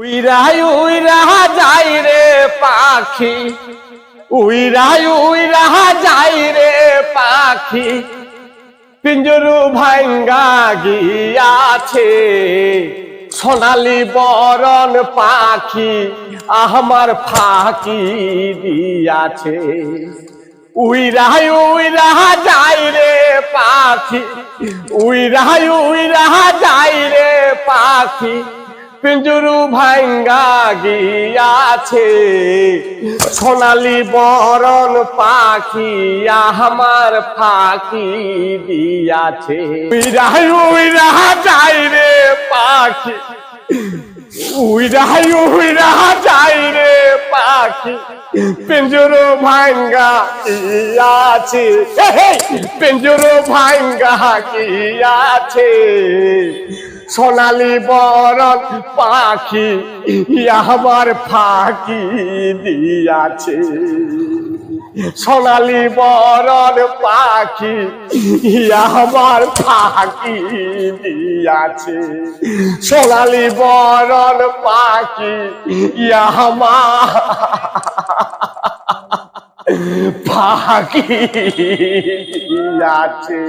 উইরাই উইরা যাই রে পাখি। উইরাই উইরা যাই রে পাখি। পিঞ্জরু ভাঙ্গা গিয়াছে, সোনালি বরণ পাখি আমার ফাঁকি দিয়াছে। উইরাই উইরা যাই রে পাখি, উইরাই উইরা যাই রে পাখি। পিঞ্জুরু ভাঙ্গা গিয়াছে। সোনালি বরণ পাখি আমার ফাঁকি দিয়াছে। উইরাই উইরা, যাই রে পাখি। উইরাই উইরা, যাই রে পাখি। পিঞ্জুরু ভাঙ্গা গিয়াছে। পিঞ্জুরু ভাঙ্গা গিয়াছে। সোনালি বরণ পাখি আমার ফাঁকি দিয়াছে। সোনালি বরণ পাখি আমার ফাঁকি দিয়াছে। সোনালি বরণ পাখি আমার ফাঁকি দিয়াছে।